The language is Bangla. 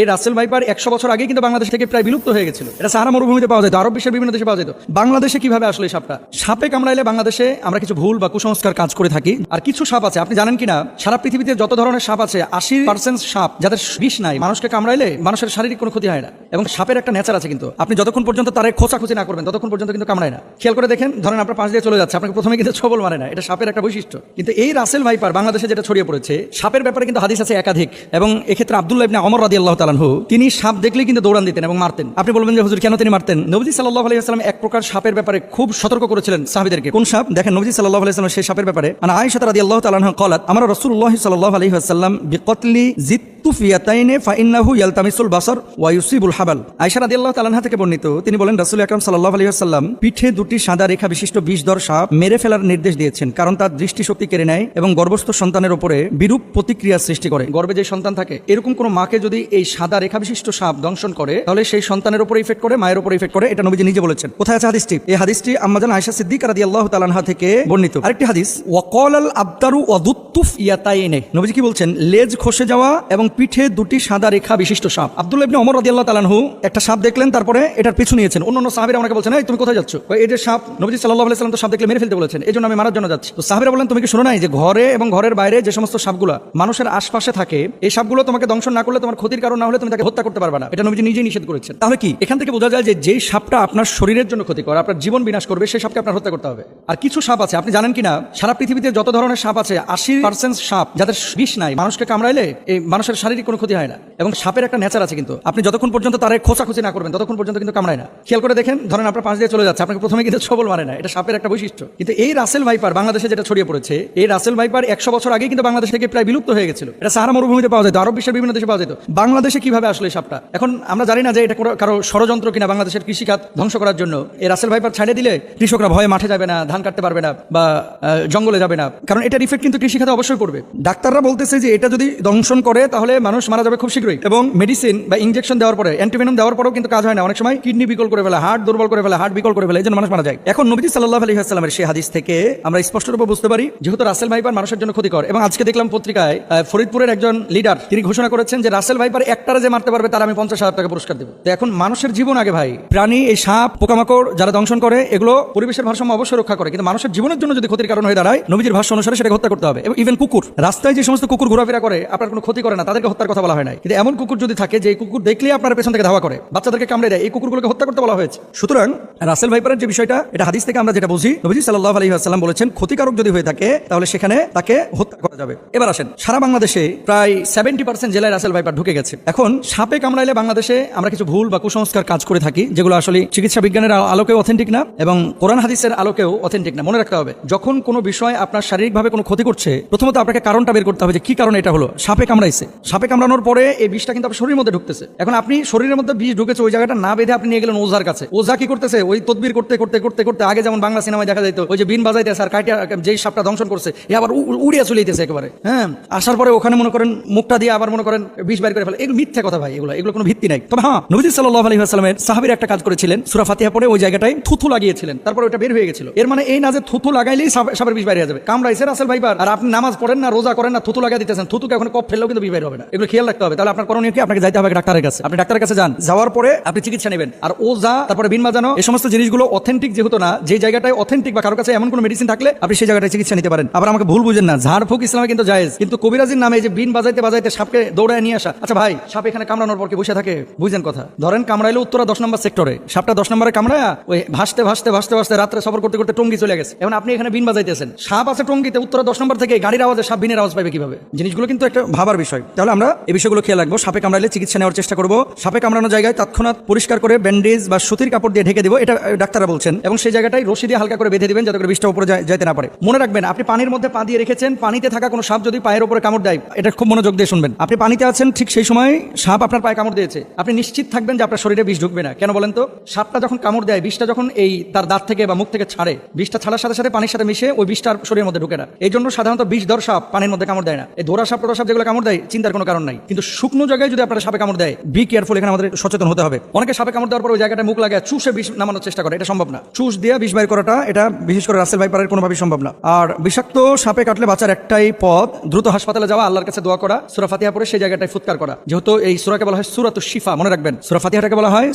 এই রাসেল ভাইপার একশো বছর আগে কিন্তু বাংলাদেশ থেকে প্রায় বিলুপ্ত হয়ে গেছিল। এটা সাহারা মরুভূমিতে পাওয়া যেত আরব বিশ্বের বিভিন্ন দেশে পাওয়া যেত। বাংলাদেশে কীভাবে আসলে সাপটা? সাপে কামড়াইলে বাংলাদেশে আমরা কিছু ভুল বা কুসংস্কার কাজ করে থাকি। আর কিছু সাপ আছে, আপনি জানেন কিনা? সারা পৃথিবীতে যত ধরনের সাপ আছে, আশি পার্সেন্ট সাপ যাদের বিষ নাই, মানুষকে কামড়াইলে মানুষের শারীরিক কোনো ক্ষতি হয় না। এবং সাপের একটা নেচার আছে কিন্তু। আপনি যতক্ষণ পর্যন্ত তারে খোঁচাখুচি না করবেন, ততক্ষণ পর্যন্ত কিন্তু কামড়ায় না। খেয়াল করে দেখেন, ধরেন আপনার পাশ দিয়ে চলে যাচ্ছে, আপনাকে প্রথমে কিন্তু ছবল মারে না, এটা সাপের একটা বৈশিষ্ট্য। কিন্তু এই রাসেল ভাইপার বাংলাদেশে যেটা ছড়িয়ে পড়েছে, সাপের ব্যাপারে কিন্তু হাদিস আছে একাধিক। এবং এক্ষেত্রে আব্দুল্লাহ অমর রাদি আল্লাহ তালানহু তিনি সাপ দেখলেই কিন্তু দৌড়ান দিতেন এবং মারতেন। আপনি বলবেন যে, হুজুর, কেন তিনি মারতেন? নবজি সাল্লাহ আলাইহি আসসালাম এক প্রকার সাপের ব্যাপারে খুব সতর্ক করেছিলেন সাহাবিদেরকে। কোন সাপ? দেখেন, নবজি সাল্লাহ আলাইহি সাল্লাম সেই সাপের ব্যাপারে মানে আয়েশা রাদি আল্লাহ তালানহু কলাত আমার রাসূলুল্লাহ সাল্লাল্লাহু আলাইহি ওয়াসাল্লাম বিকতলি জিত্তু ফিয়াতাইনে ফাইন্নাহু ইয়ালতামিসুল বাসার ওয়া ইউসিবুল হাবাল। আয়েশা রাদিয়াল্লাহু তাআলা থেকে বর্ণিত, তিনি বলেন, রাসূল আকরাম সাল্লাল্লাহু আলাইহি পিঠে দুটি সাদা রেখা বিশিষ্ট বিষধর সাপ মেরে ফেলার নির্দেশ দিয়েছেন, কারণ তার দৃষ্টিশক্তি কেড়ে নেয় এবং গর্ভস্থ সন্তানের উপরে বিরূপ প্রতিক্রিয়া সৃষ্টি করে। গর্ভে যে সন্তান থাকে, এরকম কোনো মাকে যদি এই সাদা রেখা বিশিষ্ট সাপ দংশন করে, তাহলে সেই সন্তানের উপর ইফেক্ট করে, মায়ের উপরে ইফেক্ট করে, এটা নবীজি নিজে বলেছেন। কোথায় আছে হাদিসটি? এই হাদিসটি আম্মাজান আয়েশা সিদ্দিকা রাদিয়াল্লাহু তাআলা আনহা থেকে বর্ণিত। আরেকটি হাদিস ওয়াকাল আল আবদারু ওয়াদুত্তুফ ইয়াতাইনে। নবীজি কি বলছেন? লেজ খসে যাওয়া এবং পিঠে দুটি সাদা রেখা বিশিষ্ট সাপ। আব্দুল্লাহ ইবনে ওমর রাদিয়াল্লাহু তাআলাহু একটা সাপ দেখলেন, তারপরে এটার পিছু নিয়েছেন। অন্যান্য সাহাবীরা আমাকে বলছেন তুমি কোথায় যাচ্ছ? এই যে সাপ, নবীজি সাল্লাল্লাহু আলাইহি সাল্লাম তো সাপ দেখলে মেরে ফেলতে বলেছেন এই জন্য আমি মারার জন্য যাচ্ছি। তো সাহাবীরা বলেন তুমি কি শোনো নাই যে ঘরে এবং ঘরের বাইরে যে সমস্ত সাপগুলো মানুষের আশপাশে থাকে, এই সাপগুলো তোমাকে দংশন না করলে তোমার ক্ষতির কারণ না হলে তুমি তাকে হত্যা করতে পারবে না। এটা নবীজি নিজেই নিষেধ করেছেন। তাহলে কি? এখান থেকে বোঝা যায় যে সাপটা আপনার শরীরের জন্য ক্ষতিকর, আপনার জীবন বিনাশ করবে, সেই সাপকে আপনার হত্যা করতে হবে। আর কিছু সাপ আছে, আপনি জানেন কিনা? সারা পৃথিবীতে যত ধরনের সাপ আছে, আশি পার্সেন্ট সাপ যাদের বিষ নাই, মানুষকে কামড়াইলে এই মানুষের শারীরিক কোনো ক্ষতি হয় না। এবং সাপের একটা নেচার আছে কিন্তু। আপনি যতক্ষণ পর্যন্ত তারে খোঁচাখুচি না করবেন, ততক্ষণ পর্যন্ত কিন্তু কামড়ায় না। খেয়াল করে দেখেন, ধরেন আপনার পাশ দিয়ে চলে যাচ্ছে, আপনাকে প্রথমে কিন্তু ছবল মারে না। এটা সাপের একটা বৈশিষ্ট্য। কিন্তু এই রাসেল ভাইপার বাংলাদেশে যেটা ছড়িয়ে পড়েছে, এই রাসেল ভাইপার একশো বছর আগে কিন্তু বাংলাদেশ থেকে প্রায় বিলুপ্ত হয়ে গেছিল। এটা সাহারা মরুভূমিতে পাওয়া যেত, আরব বিশ্বের বিভিন্ন দেশে পাওয়া যেত। বাংলাদেশে কীভাবে আসলে এই সাপটা? এখন আমরা জানি না যে এটা কারও ষড়যন্ত্র কিনা বাংলাদেশের কৃষিখাত ধ্বংস করার জন্য। এই রাসেল ভাইপার ছাড়িয়ে দিলে কৃষকরা ভয়ে মাঠে যাবে না, ধান কাটতে পারবে না বা জঙ্গলে যাবে না। কারণ এটার ইফেক্ট কিন্তু কৃষিখাতে অবশ্যই পড়বে ডাক্তাররা বলতেছে যে এটা যদি দংশন করে তাহলে মানুষ মারা যাবে খুব শীঘ্রই। এবং মেডিসিন বা ইঞ্জেকশন দেওয়ার পরে অ্যান্টিভেনম দেওয়ার পরেও কিন্তু কাজ হয় না। অনেক সময় কিডনি বিকল করে ফেলে হার্ট দুর্বল করে ফেলে হার্ট বিকল করে ফেলে, এই জন্য মানুষ মারা যায়। এখন নবীজি সাল্লাহ আলী আসসালামের সেই হাদিস থেকে আমরা স্পষ্টরূপে বুঝতে পারি, যেহেতু রাসেল ভাইপার মানুষের জন্য ক্ষতিকর। এবং আজকে দেখলাম পত্রিকায় ফরিদপুরের একজন লিডার তিনি ঘোষণা করেছেন যে রাসেল ভাইপার একটারে যে মারতে পারবে তার আমি পঞ্চাশ হাজার টাকা পুরস্কার দেবো। তো এখন মানুষের জীবন আগে ভাই। প্রাণী, এই সাপ, পোকামাকড় যারা দংশন করে, এগুলো পরিবেশের ভারসাম্য অবশ্যই রক্ষা করে। কিন্তু মানুষের জীবনের জন্য যদি ক্ষতির কারণ হয়ে দাঁড়ায়, নবীজির ভাষ্য অনুসারে সেটাকে হত্যা করতে হবে। এবং ইভেন কুকুর, রাস্তায় যে সমস্ত কুকুর ঘোরাফেরা করে, আপনার কোনো ক্ষতি করে না, তাদেরকে হত্যার কথা বলা হয় না কিন্তু এমন কুকুর যদি থাকে, যে কুকুর দেখলেই আপনার পেছন থেকে ধাওয়া করে, বাচ্চাদেরকে কামড়ে দেয়, এই কুকুরগুলোকে হত্যা করতে বলা হয়েছে। সুতরাং রাসেল ভাইপারের যে বিষয়টা, এটা হাদিস থেকে আমরা যেটা বুঝি, নবীজি সাল্লাহ আলী আসসালাম বলেছেন, ক্ষতিকারক যদি হয়ে থাকে, তাহলে সেখানে তাকে হত্যা করা যাবে। এবার আসেন, সারা বাংলাদেশে প্রায় সেভেন্টি পার্সেন্ট জেলায় রাসেল ভাইপার ঢুকে গেছে। এখন সাপে কামড়াইলে বাংলাদেশে আমরা কিছু ভুল বা কুসংস্কার কাজ করে থাকি, যেগুলো আসলে চিকিৎসা বিজ্ঞানের আলোকেও অথেন্টিক না এবং কোরআন হাদিসের আলোকেও অথেন্টিক না। মনে রাখতে হবে, যখন কোনো বিষয় আপনার শারীরিকভাবে কোনো ক্ষতি করছে, প্রথমত আপনাকে কারণটা বের করতে হবে যে কি কারণে এটা হলো। সাপে কামড়াইছে। সাপে কামড়ানোর পরে এই বিষটা কিন্তু আপনার শরীরের মধ্যে ঢুকতেছে। এখন আপনি শরীরের মধ্যে বিষ ঢুকেছে, ওই জায়গাটা না বেঁধে আপনি নিয়ে গেলেন ওঝার কাছে। ওঝা কি করতেছে? ওই তদবির করতে করতে করতে করতে আগে যেমন বাংলা সিনেমায় দেখা যেত ওই যে বিন বাজাইতেছে আর কাইটা, যেই সাপটা দংশন করছে, এ আবার উড়িয়া উড়িয়ে চলে যেতেছে একেবারে হ্যাঁ? আসার পরে ওখানে মনে করেন মুখটা দিয়ে আবার মনে করেন বিষ বাইর করে ফেলে। মিথ্যা কথা ভাই, এগুলো এগুলো কোনো ভিত্তি নাই। তবে হ্যাঁ নবীজি সাল্লাহ আলী আসসালামের সাহাবির একটা কাজ করেছিলেন, সুরা ফাতিহা পরে ওই জায়গাটায় থুথু লাগিয়েছিলেন। তারপর ওটা বের হয়ে গেছিল। এর মানে এই না যে থুথু লাগাইলেই সাপ- সাপের বিষ বাইরে যাবে। কামড়াইছে রাসেল ভাইবার আর আপনি নামাজ পড়েন না, রোজা করেন না থুতু লাগাই দিতেছেন। থুতুকে এখন কপ ফেললেও কিন্তু বিষ বাইর হবে না। এগুলো খেয়াল রাখতে হবে। তাহলে আপনার করণীয় কি? আপনাকে যাইতে হবে ডাক্তারের কাছে। আপনি ডাক্তারের কাছে যান। যাওয়ার পরে আপনি চিকিৎসা নেবেন। আর ও যা তারপরে বিন বাজানো এই সমস্ত জিনিসগুলো অথেন্টিক যেহেতু না, যে জায়গাটায় অথেন্টিক বা কারও কাছে এমন কোনো মেডিসিন থাকলে আপনি সেই জায়গাটায় চিকিৎসা নিতে পারেন। আবার আমাকে ভুল বুঝেন না। ঝাড়ফুক ইসলামে কিন্তু জায়েজ। কিন্তু কবিরাজির নামে যে বিন বাজাইতে বাজাইতে সাপকে দৌড়ায় নিয়ে আসা। আচ্ছা ভাই সাপ এখানে কামড়ানোর পর কি বসে থাকে? বুঝেন কথা। ধরেন কামড়াইলে উত্তরা দশ নম্বর সেক্টরে। সাপটা দশ নম্বরে কামড়ায় ওই ভাসতে ভাসতে ভাসতে ভাসতে রাত্রে সফর করতে করতে টঙ্গি চলে গেছে। এখন আপনি এখানে বিন বাজাইতেছেন। সাপ আছে টঙ্গিতে, উত্তরা দশ নম্বর থেকে গাড়ির আওয়াজে সাপ বিনের আওয়াজ পাবে কীভাবে? জিনিসগুলো কিন্তু একটা ভাবার বিষয়। তাহলে আমরা এই বিষয়গুলো খেয়াল রাখব। সাপে কামড়াইলে চিকিৎসা নেওয়ার চেষ্টা করব। সাপে কামড়ানো জায়গায় তৎক্ষণাৎ পরিষ্কার করে ব্যান্ডেজ বা সুতির কাপড় দিয়ে ঢেকে দেবো। এটা ডাক্তাররা বলছেন। এবং সেই জায়গাটাই রশি দিয়ে হালকা করে বেঁধে দিবেন যাতে করে বিষটা উপরে যাইতে না পারে। মনে রাখবেন, আপনি পানির মধ্যে পা দিয়ে রেখেছেন। পানিতে থাকা কোনো সাপ যদি পায়ের উপরে কামড় দেয়, এটা খুব মনোযোগ দিয়ে শুনবেন। আপনি পানিতে আছেন ঠিক সেই সময় সাপ আপনার পায়ে কামড় দিয়েছে। আপনি নিশ্চিত থাকবেন যে আপনার শরীরে বিষ ঢুকবে না। কেন বলেন তো? সাপটা যখন কামড় দেয়, বিষটা যখন এই তার দাঁত থেকে বা মুখ থেকে ছাড়ে, বিষটা ছাড়ার সাথে সাথে পানির সাথে মিশে ওই বিষটা শরীরের মধ্যে ঢুকে না। এই জন্য সাধারণত বিষ ধর সাপ পানির মধ্যে কামড় দেয় না। এই ধরা সাপ টোরা সাপ যেগুলো কামড় দেয়, চিন্তার কোনো কারণ নাই। কিন্তু শুকনো জায়গায় যদি আপনার সাপে কামড় দেয় বি কেয়ারফুল এখানে আমাদের সচেতন হতে হবে। অনেকে সাপে কামড় দেওয়ার পর ওই জায়গাটা মুখ লাগায় চুষে বিষ নামানোর চেষ্টা করে। এটা সম্ভব না। চুষ দিয়ে বিষ বাইর করাটা, এটা বিশেষ করে রাসেল ভাইপারের কোনোভাবেই সম্ভব না। আর বিষাক্ত সাপে কাটলে বাঁচার একটাই পথ, দ্রুত হাসপাতালে যাওয়া, আল্লাহর কাছে দোয়া করা, সুরা ফাতিহা পরে সেই জায়গাটায় ফুৎকার করা। যেহেতু মূলত এই সুরাকে বলা হয় সুরাত শিফা মনে রাখবেন। সুরা ফাতিহাটাকে বলা হয়